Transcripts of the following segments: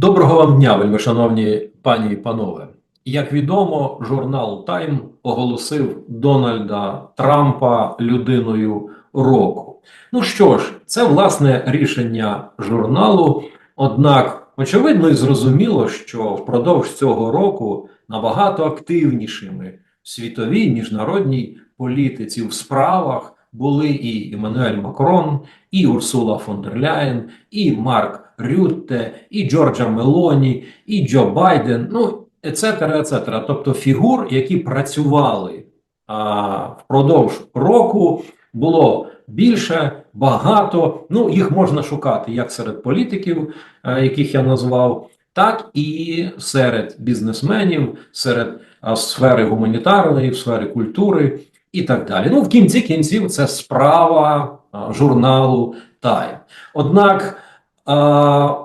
Доброго вам дня, вельми шановні пані і панове. Як відомо, журнал Time оголосив Дональда Трампа людиною року. Ну що ж, це власне рішення журналу. Однак, очевидно і зрозуміло, що впродовж цього року набагато активнішими в світовій міжнародній політиці в справах були і Еммануель Макрон, і Урсула фон дер Ляєн, і Марк Рютте, і Джорджа Мелоні, і Джо Байден, ну ецетера, ецетера. Тобто фігур, які працювали а, впродовж року, було більше, багато. Ну, їх можна шукати як серед політиків, а, яких я назвав, так і серед бізнесменів, серед а, сфери гуманітарної, сфери культури і так далі. Ну, в кінці кінців, це справа а, журналу Time. Однак.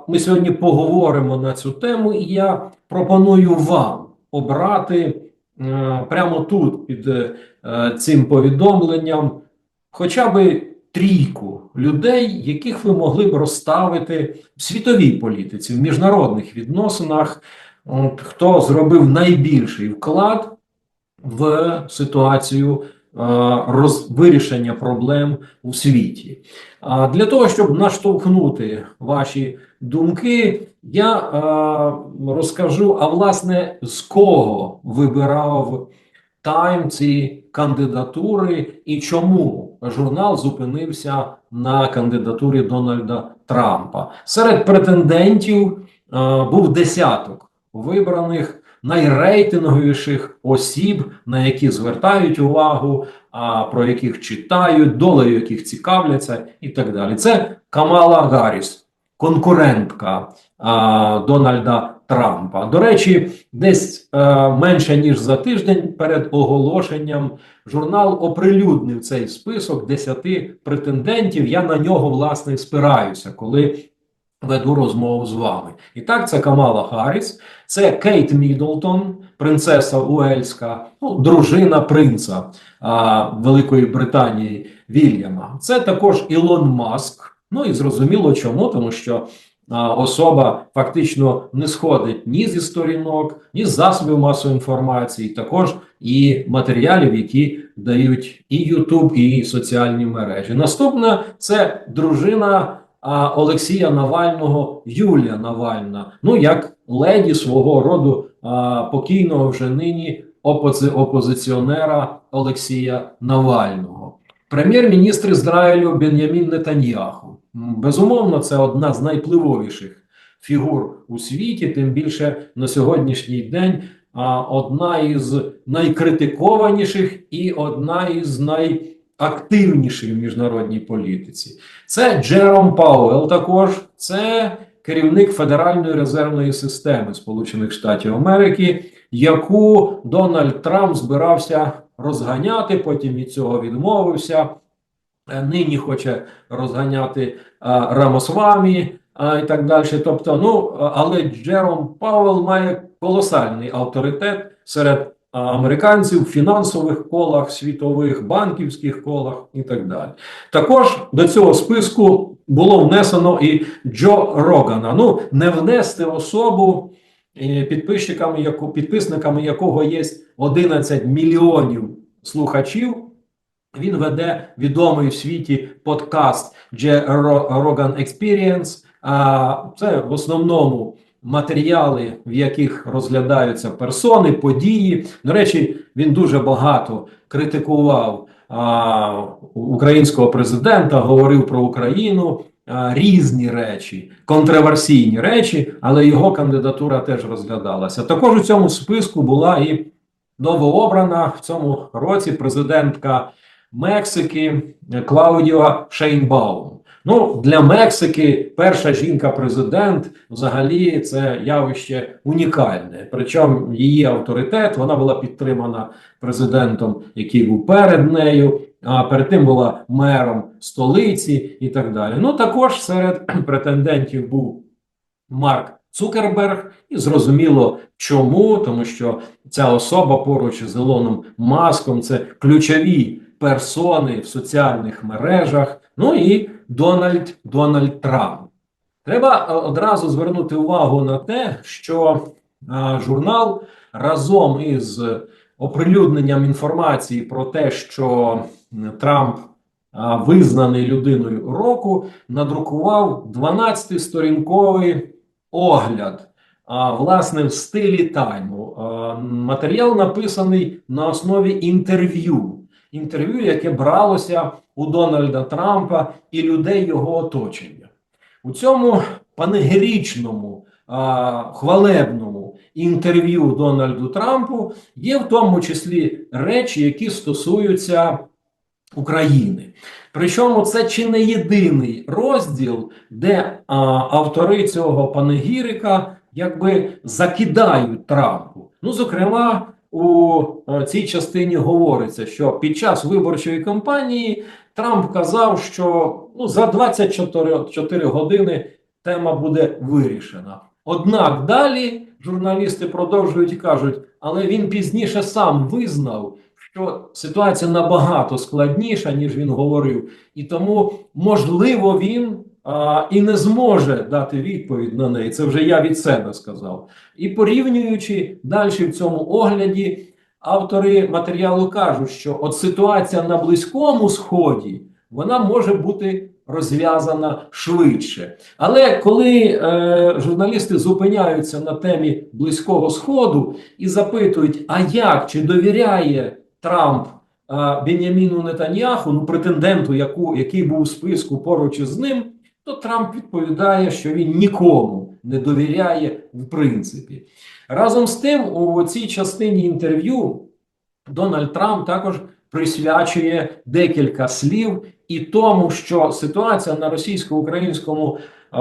Ми сьогодні поговоримо на цю тему, і я пропоную вам обрати е, прямо тут під е, цим повідомленням хоча б трійку людей, яких ви могли б розставити в світовій політиці, в міжнародних відносинах, хто зробив найбільший вклад в ситуацію роз, вирішення проблем у світі. А для того, щоб наштовхнути ваші думки, я розкажу, а власне, з кого вибирав Тайм ці кандидатури і чому журнал зупинився на кандидатурі Дональда Трампа. Серед претендентів був десяток вибраних найрейтинговіших осіб, на які звертають увагу, а про яких читають, долею яких цікавляться, і так далі. Це Камала Гарріс, конкурентка а, Дональда Трампа. До речі, десь а, менше ніж за тиждень перед оголошенням журнал оприлюднив цей список десяти претендентів. Я на нього власне спираюся, коли веду розмову з вами. І так, це Камала Харріс, це Кейт Мідлтон, принцеса Уельська, ну, дружина принца а, Великої Британії Вільяма. Це також Ілон Маск. Ну і зрозуміло чому, тому що особа фактично не сходить ні зі сторінок, ні з засобів масової інформації, також і матеріалів, які дають і Ютуб, і соціальні мережі. Наступна це дружина. Олексія Навального, Юлія Навальна, ну як леді свого роду покійного вже нині опози опозиціонера Олексія Навального, прем'єр-міністр Ізраїлю Бен'ямін Нетаньяху. Безумовно, це одна з найпливовіших фігур у світі, тим більше на сьогоднішній день. Одна із найкритикованіших і одна із най активніший в міжнародній політиці. Це Джером Пауел, також це керівник Федеральної резервної системи Сполучених Штатів Америки, яку Дональд Трамп збирався розганяти. Потім від цього відмовився. Е, нині хоче розганяти а, е, Рамосвамі а, і так далі. Тобто, ну але Джером Пауел має колосальний авторитет серед американців в фінансових колах, світових, банківських колах і так далі. Також до цього списку було внесено і Джо Рогана. Ну, не внести особу, е, підписчиками, підписниками якого є 11 мільйонів слухачів. Він веде відомий в світі подкаст Джо Роган Experience. Це в основному матеріали, в яких розглядаються персони, події. До речі, він дуже багато критикував а, українського президента, говорив про Україну. Різні речі, контроверсійні речі, але його кандидатура теж розглядалася. Також у цьому списку була і новообрана в цьому році президентка Мексики Клаудіо Шейнбаум. Ну для Мексики перша жінка-президент взагалі це явище унікальне. Причому її авторитет вона була підтримана президентом, який був перед нею. А перед тим була мером столиці і так далі. Ну також серед претендентів був Марк Цукерберг, і зрозуміло, чому, тому що ця особа поруч з Ілоном Маском це ключові персони в соціальних мережах. Ну і Дональд Дональд Трамп. Треба е, одразу звернути увагу на те, що е, журнал разом із оприлюдненням інформації про те, що Трамп е, визнаний людиною року, надрукував 12-сторінковий огляд. Власне, в стилі тайму. Матеріал написаний на основі інтерв'ю. Інтерв'ю, яке бралося у Дональда Трампа і людей його оточення. У цьому панегірічному, хвалебному інтерв'ю Дональду Трампу є в тому числі речі, які стосуються України. Причому це чи не єдиний розділ, де а, автори цього панегірика якби закидають Трампу. Ну, зокрема, у е, цій частині говориться, що під час виборчої кампанії Трамп казав, що ну, за 24 4 години тема буде вирішена. Однак далі журналісти продовжують і кажуть, але він пізніше сам визнав, що ситуація набагато складніша, ніж він говорив, і тому, можливо, він і не зможе дати відповідь на неї. Це вже я від себе сказав. І порівнюючи далі в цьому огляді, автори матеріалу кажуть, що от ситуація на Близькому Сході вона може бути розв'язана швидше. Але коли е, журналісти зупиняються на темі Близького Сходу і запитують, а як чи довіряє Трамп е, Беняміну Нетаньяху, ну претенденту, яку, який був у списку поруч із ним, то Трамп відповідає, що він нікому не довіряє в принципі. Разом з тим, у цій частині інтерв'ю Дональд Трамп також присвячує декілька слів і тому, що ситуація на російсько-українському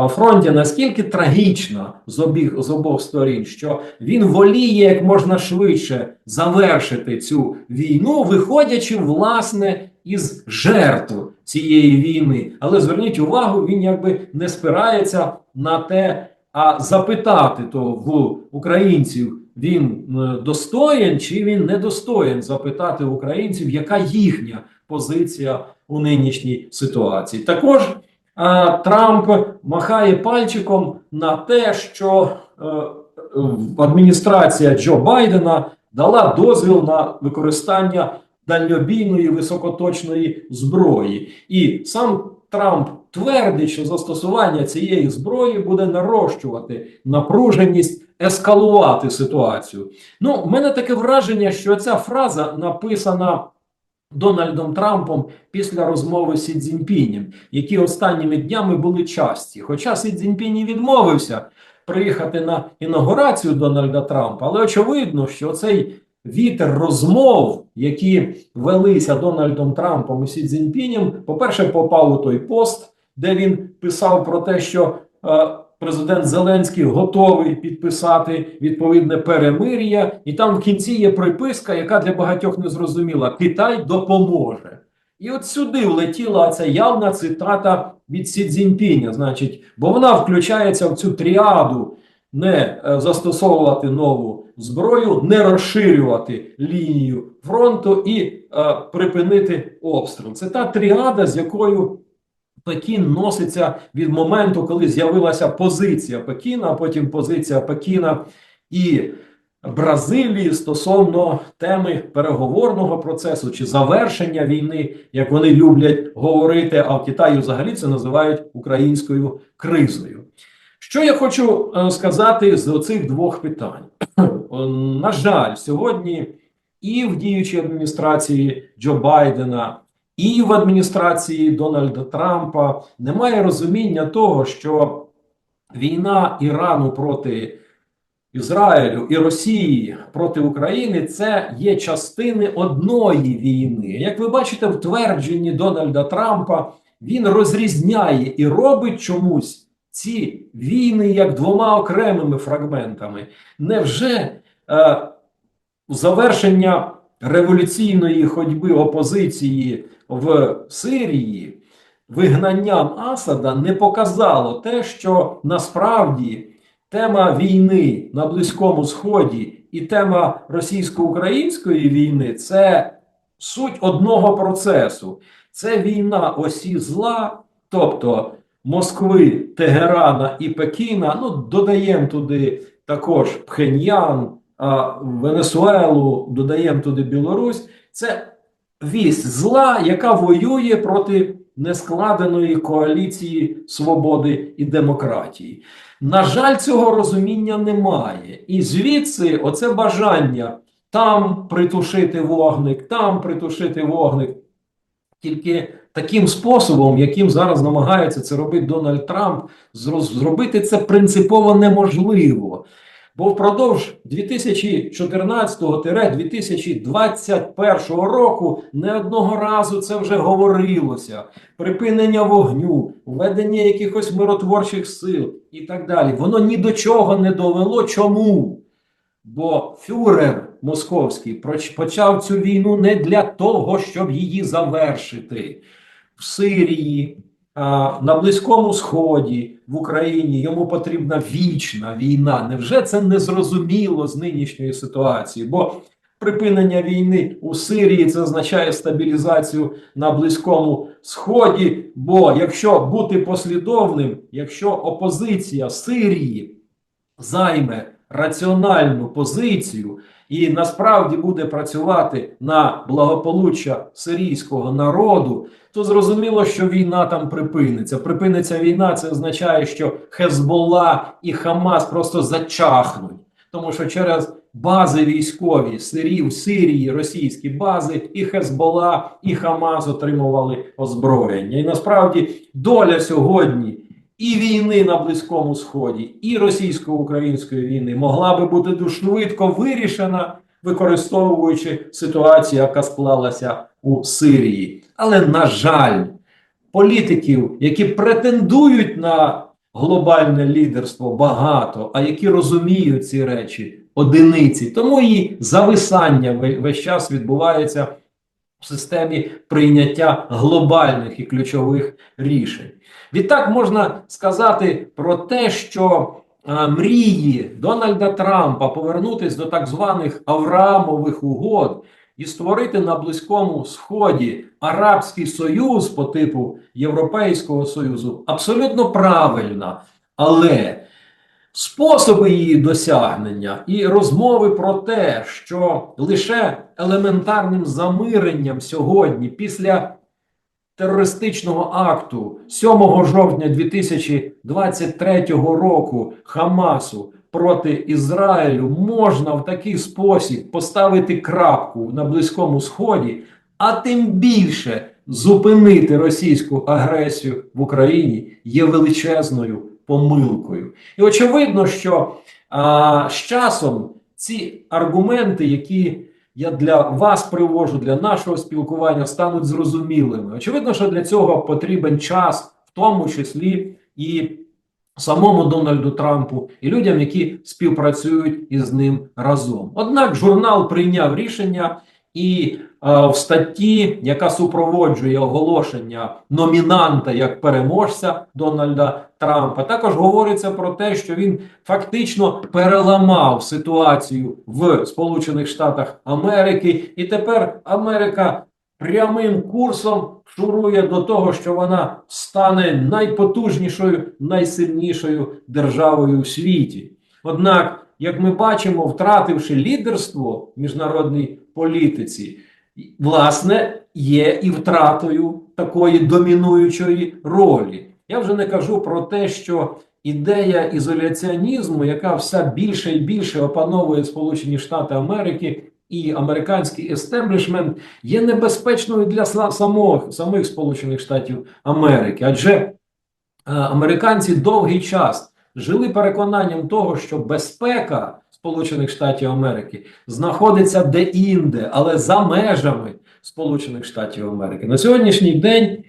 фронті наскільки трагічна з обіх з обох сторін, що він воліє як можна швидше завершити цю війну, виходячи власне із жертв цієї війни. Але зверніть увагу, він якби не спирається на те, а запитати то в українців. Він е, достоєн чи він недостоєн запитати українців, яка їхня позиція у нинішній ситуації. Також Трамп махає пальчиком на те, що е, адміністрація Джо Байдена дала дозвіл на використання дальнобійної високоточної зброї, і сам Трамп твердить, що застосування цієї зброї буде нарощувати напруженість, ескалувати ситуацію. Ну, в мене таке враження, що ця фраза написана Дональдом Трампом після розмови з Сі Цзіньпінем, які останніми днями були часті. Хоча Сі Цзіньпінь відмовився приїхати на інаугурацію Дональда Трампа, але очевидно, що цей вітер розмов, які велися Дональдом Трампом і Сі Цзіньпінем, по-перше, попав у той пост, де він писав про те, що е, президент Зеленський готовий підписати відповідне перемир'я, і там в кінці є приписка, яка для багатьох не зрозуміла: Китай допоможе. І от сюди влетіла ця явна цитата від Сі Цзіньпіня, значить, бо вона включається в цю тріаду не е, застосовувати нову зброю, не розширювати лінію фронту і е, припинити обстріл. Це та тріада, з якою Пекін носиться від моменту, коли з'явилася позиція Пекіна, а потім позиція Пекіна і Бразилії стосовно теми переговорного процесу чи завершення війни, як вони люблять говорити, а в Китаї взагалі це називають українською кризою. Що я хочу е, сказати з оцих двох питань? Е, На жаль, сьогодні і в діючій адміністрації Джо Байдена, і в адміністрації Дональда Трампа немає розуміння того, що війна Ірану проти Ізраїлю і Росії проти України це є частини одної війни. Як ви бачите, в твердженні Дональда Трампа він розрізняє і робить чомусь ці війни як двома окремими фрагментами. Невже е, завершення революційної ходьби опозиції в Сирії вигнанням Асада не показало те, що насправді тема війни на Близькому Сході і тема російсько-української війни це суть одного процесу. Це війна осі зла, тобто Москви, Тегерана і Пекіна. Ну, додаємо туди також Пхеньян, Венесуелу, додаємо туди Білорусь. Це вість зла, яка воює проти нескладеної коаліції свободи і демократії. На жаль, цього розуміння немає. І звідси оце бажання там притушити вогник, там притушити вогник. Тільки таким способом, яким зараз намагається це робити Дональд Трамп, зробити це принципово неможливо. Бо впродовж 2014-2021 року не одного разу це вже говорилося: припинення вогню, введення якихось миротворчих сил і так далі. Воно ні до чого не довело. Чому? Бо фюрер московський почав цю війну не для того, щоб її завершити в Сирії, на Близькому Сході, в Україні. Йому потрібна вічна війна. Невже це не зрозуміло з нинішньої ситуації? Бо припинення війни у Сирії це означає стабілізацію на Близькому Сході. Бо якщо бути послідовним, якщо опозиція Сирії займе раціональну позицію і насправді буде працювати на благополуччя сирійського народу, то зрозуміло, що війна там припиниться. Припиниться війна, це означає, що Хезболла і Хамас просто зачахнуть, тому що через бази військові Сирії, Сирії, російські бази, і Хезболла, і Хамас отримували озброєння. І насправді доля сьогодні і війни на Близькому Сході, і російсько-української війни могла би бути дуже швидко вирішена, використовуючи ситуацію, яка склалася у Сирії. Але, на жаль, політиків, які претендують на глобальне лідерство, багато, а які розуміють ці речі, одиниці. Тому і зависання ве- весь час відбувається в системі прийняття глобальних і ключових рішень. Відтак можна сказати про те, що е, мрії Дональда Трампа повернутися до так званих Авраамових угод і створити на Близькому Сході Арабський Союз по типу Європейського Союзу абсолютно правильна, але способи її досягнення і розмови про те, що лише елементарним замиренням сьогодні, після терористичного акту 7 жовтня 2023 року Хамасу проти Ізраїлю можна в такий спосіб поставити крапку на Близькому Сході, а тим більше зупинити російську агресію в Україні є величезною помилкою. І очевидно, що а, з часом ці аргументи, які я для вас привожу для нашого спілкування, стануть зрозумілими. Очевидно, що для цього потрібен час, в тому числі і самому Дональду Трампу, і людям, які співпрацюють із ним разом. Однак журнал прийняв рішення. І е, в статті, яка супроводжує оголошення номінанта як переможця Дональда Трампа, також говориться про те, що він фактично переламав ситуацію в Сполучених Штатах Америки, і тепер Америка прямим курсом шурує до того, що вона стане найпотужнішою, найсильнішою державою у світі. Однак, як ми бачимо, втративши лідерство в міжнародній політиці, власне, є і втратою такої домінуючої ролі. Я вже не кажу про те, що ідея ізоляціонізму, яка все більше і більше опановує Сполучені Штати Америки і американський естеблішмент, є небезпечною для самого, самих Сполучених Штатів Америки, адже е, американці довгий час жили переконанням того, що безпека Сполучених Штатів Америки знаходиться де-інде, але за межами Сполучених Штатів Америки. На сьогоднішній день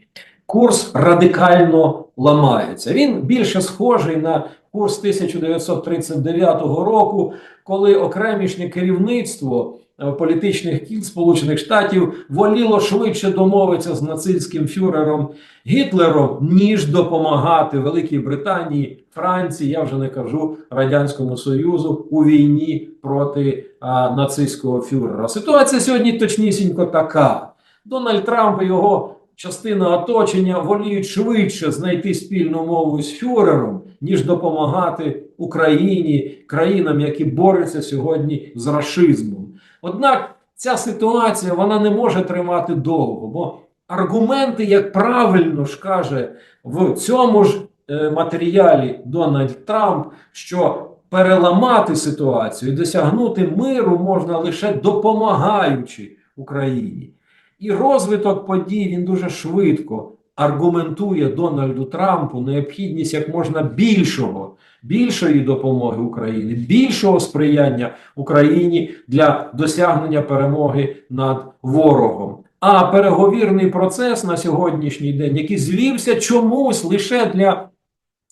курс радикально ламається. Він більше схожий на курс 1939 року, коли окремішнє керівництво е, політичних кіл Сполучених Штатів воліло швидше домовитися з нацистським фюрером Гітлером, ніж допомагати Великій Британії, Франції, я вже не кажу Радянському Союзу у війні проти а, нацистського фюрера. Ситуація сьогодні точнісінько така. Дональд Трамп і його частина оточення воліють швидше знайти спільну мову з фюрером, ніж допомагати Україні, країнам, які борються сьогодні з рашизмом. Однак ця ситуація вона не може тримати довго, бо аргументи, як правильно ж каже в цьому ж матеріалі Дональд Трамп, що переламати ситуацію і досягнути миру можна лише допомагаючи Україні. І розвиток подій він дуже швидко аргументує Дональду Трампу необхідність як можна більшого, більшої допомоги Україні, більшого сприяння Україні для досягнення перемоги над ворогом. А переговірний процес на сьогоднішній день, який звівся чомусь лише для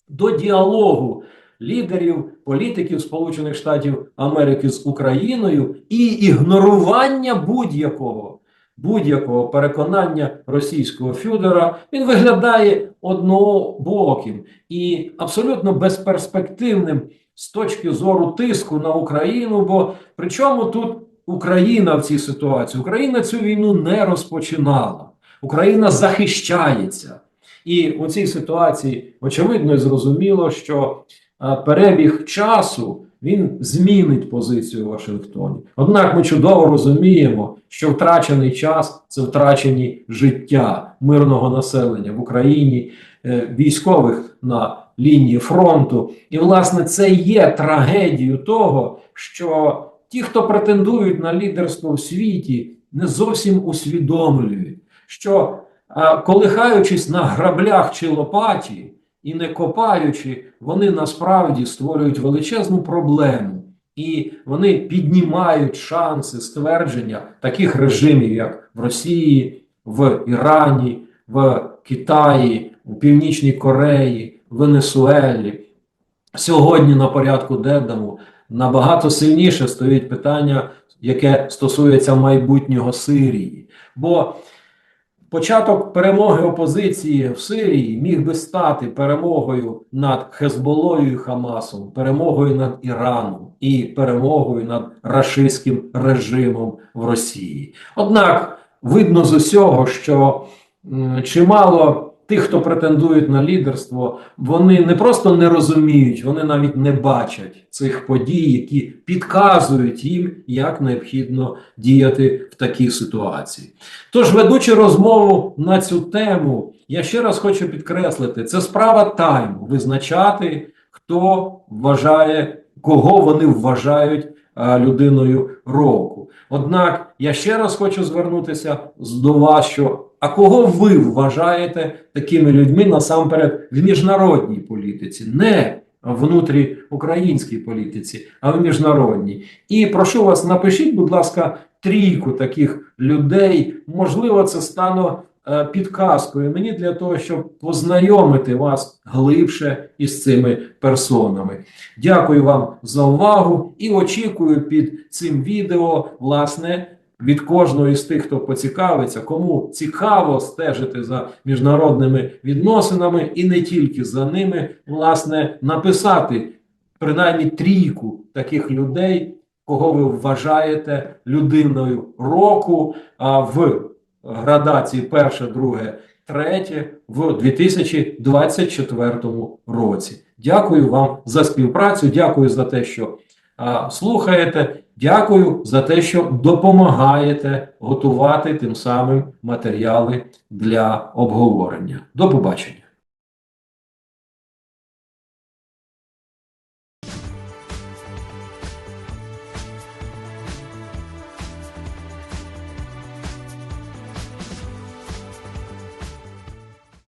до діалогу лідерів, політиків Сполучених Штатів Америки з Україною і ігнорування будь-якого будь-якого переконання російського фюдера, він виглядає однобоким і абсолютно безперспективним з точки зору тиску на Україну. Бо причому тут Україна в цій ситуації? Україна цю війну не розпочинала. Україна захищається. І у цій ситуації очевидно і зрозуміло, що перебіг часу він змінить позицію Вашингтоні. Однак ми чудово розуміємо, що втрачений час це втрачені життя мирного населення в Україні, е, військових на лінії фронту. І, власне, це є трагедією того, що ті, хто претендують на лідерство в світі, не зовсім усвідомлюють, що колихаючись на граблях чи лопаті і не копаючи, вони насправді створюють величезну проблему. І вони піднімають шанси ствердження таких режимів, як в Росії, в Ірані, в Китаї, у Північній Кореї, Венесуелі. Сьогодні на порядку денному набагато сильніше стоїть питання, яке стосується майбутнього Сирії. Бо початок перемоги опозиції в Сирії міг би стати перемогою над Хезболою і Хамасом, перемогою над Іраном і перемогою над рашистським режимом в Росії. Однак видно з усього, що чимало тих, хто претендують на лідерство, вони не просто не розуміють, вони навіть не бачать цих подій, які підказують їм, як необхідно діяти в такій ситуації. Тож, ведучи розмову на цю тему, я ще раз хочу підкреслити: це справа тайму визначати, хто вважає, кого вони вважають а, людиною року. Однак я ще раз хочу звернутися до вас, що а кого ви вважаєте такими людьми насамперед в міжнародній політиці, не внутрі українській політиці, а в міжнародній. І прошу вас, напишіть, будь ласка, трійку таких людей. Можливо, це стане підказкою мені для того, щоб познайомити вас глибше із цими персонами. Дякую вам за увагу і очікую під цим відео, власне, від кожного з тих, хто поцікавиться, кому цікаво стежити за міжнародними відносинами і не тільки за ними, власне, написати принаймні трійку таких людей, кого ви вважаєте людиною року а в градації перше, друге, третє в 2024 році. Дякую вам за співпрацю. Дякую за те, що слухаєте. Дякую за те, що допомагаєте готувати тим самим матеріали для обговорення. До побачення.